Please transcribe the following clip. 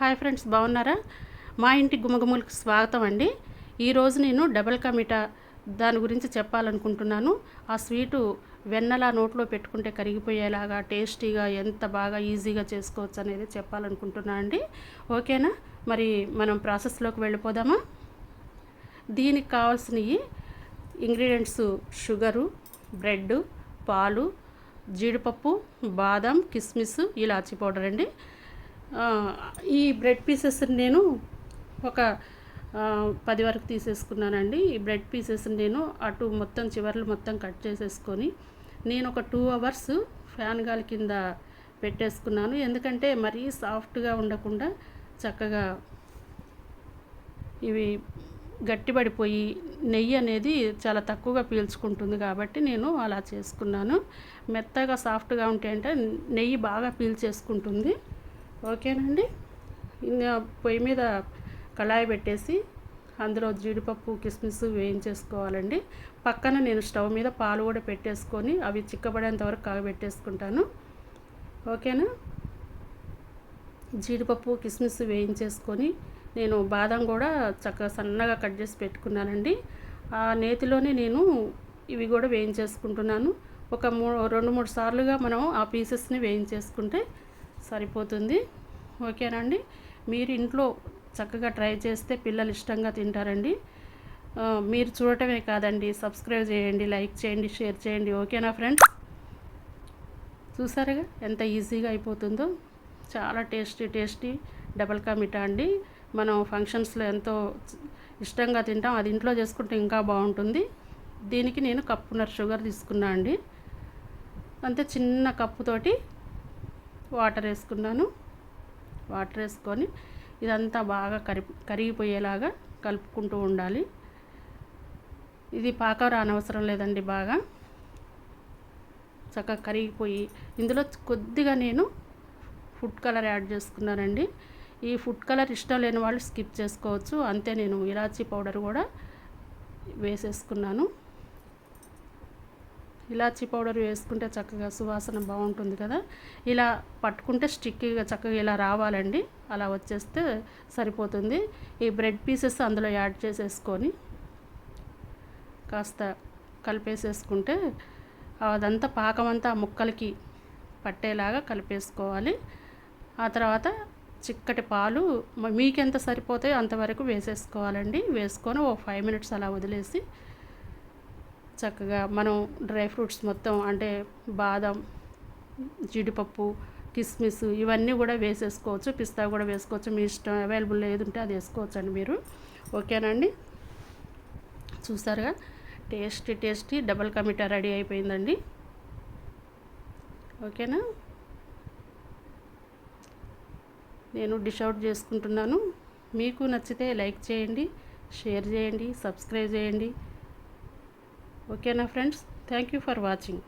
Hi friends బాగున్నారా? మా ఇంటి గుమగుములకు స్వాగతం అండి. ఈరోజు నేను డబల్ కమిటా దాని గురించి చెప్పాలనుకుంటున్నాను. ఆ స్వీటు వెన్నలా నోట్లో పెట్టుకుంటే కరిగిపోయేలాగా టేస్టీగా ఎంత బాగా ఈజీగా చేసుకోవచ్చు అనేది చెప్పాలనుకుంటున్నాను అండి. ఓకేనా? మరి మనం ప్రాసెస్లోకి వెళ్ళిపోదామా? దీనికి కావాల్సినవి ఇంగ్రీడియంట్స్ షుగరు బ్రెడ్ పాలు జీడిపప్పు బాదం కిస్మిస్ ఇలాచి పౌడర్ అండి. ఈ బ్రెడ్ పీసెస్ నేను ఒక పది వరకు తీసేసుకున్నానండి. ఈ బ్రెడ్ పీసెస్ నేను అటు మొత్తం చివర్లు మొత్తం కట్ చేసేసుకొని నేను ఒక టూ అవర్స్ ఫ్యాన్ గాలి కింద పెట్టేసుకున్నాను. ఎందుకంటే మరీ సాఫ్ట్గా ఉండకుండా చక్కగా ఇవి గట్టిపడిపోయి నెయ్యి అనేది చాలా తక్కువగా పీల్చుకుంటుంది కాబట్టి నేను అలా చేసుకున్నాను. మెత్తగా సాఫ్ట్గా ఉంటే అంటే నెయ్యి బాగా పీల్చేసుకుంటుంది. ఓకేనండి? పొయ్యి మీద కళాయి పెట్టేసి అందులో జీడిపప్పు కిస్మిస్ వేయించేసుకోవాలండి. పక్కన నేను స్టవ్ మీద పాలు కూడా పెట్టేసుకొని అవి చిక్కబడేంత వరకు కాగబెట్టేసుకుంటాను. ఓకేనా? జీడిపప్పు కిస్మిస్ వేయించేసుకొని నేను బాదం కూడా చక్కగా సన్నగా కట్ చేసి పెట్టుకున్నానండి. ఆ నేతిలోనే నేను ఇవి కూడా వేయించేసుకుంటున్నాను. ఒక మూ రెండు మూడు సార్లుగా మనం ఆ పీసెస్ని వేయించేసుకుంటే సరిపోతుంది. ఓకేనండి? మీరు ఇంట్లో చక్కగా ట్రై చేస్తే పిల్లలు ఇష్టంగా తింటారండి. మీరు చూడటమే కాదండి. సబ్స్క్రైబ్ చేయండి లైక్ చేయండి షేర్ చేయండి. ఓకేనా ఫ్రెండ్స్? చూసారుగా ఎంత ఈజీగా అయిపోతుందో? చాలా టేస్టీ టేస్టీ డబల్ కా మిఠా అండి. మనం ఫంక్షన్స్లో ఎంతో ఇష్టంగా తింటాం. అది ఇంట్లో చేసుకుంటే ఇంకా బాగుంటుంది. దీనికి నేను కప్పున్నర షుగర్ తీసుకున్నా అండి. అంతే చిన్న కప్పుతోటి వాటర్ వేసుకున్నాను. వాటర్ వేసుకొని ఇదంతా బాగా కరి కరిగిపోయేలాగా కలుపుకుంటూ ఉండాలి. ఇది పాక రానవసరం లేదండి బాగా. చక్కగా కరిగిపోయి ఇందులో కొద్దిగా నేను ఫుడ్ కలర్ యాడ్ చేసుకున్నానండి. ఈ ఫుడ్ కలర్ ఇష్టం లేని వాళ్ళు స్కిప్ చేసుకోవచ్చు. అంతే నేను ఇలాచీ పౌడర్ కూడా వేసేసుకున్నాను. ఇలాచీ పౌడర్ వేసుకుంటే చక్కగా సువాసన బాగుంటుంది కదా. ఇలా పట్టుకుంటే స్టిక్కీగా చక్కగా ఇలా రావాలండి. అలా వచ్చేస్తే సరిపోతుంది. ఈ బ్రెడ్ పీసెస్ అందులో యాడ్ చేసేసుకొని కాస్త కలిపేసేసుకుంటే అదంతా పాకమంతా ముక్కలకి పట్టేలాగా కలిపేసుకోవాలి. ఆ తర్వాత చిక్కటి పాలు మీకెంత సరిపోతాయో అంతవరకు వేసేసుకోవాలండి. వేసుకొని ఓ ఫైవ్ మినిట్స్ అలా వదిలేసి చక్కగా మనం డ్రై ఫ్రూట్స్ మొత్తం అంటే బాదం జీడిపప్పు కిస్మిస్ ఇవన్నీ కూడా వేసేసుకోవచ్చు పిస్తా కూడా వేసుకోవచ్చు మీ ఇష్టం అవైలబుల్ ఏది ఉంటే అది వేసుకోవచ్చు అండి మీరు ఓకేనండి చూసారుగా? Tasty tasty double ka meetha ready అయిపోయిందండి. ఓకేనా? నేను డిష్ అవుట్ చేసుకుంటున్నాను. మీకు నచ్చితే లైక్ చేయండి షేర్ చేయండి సబ్స్క్రైబ్ చేయండి. ఓకేనా friends thank you for watching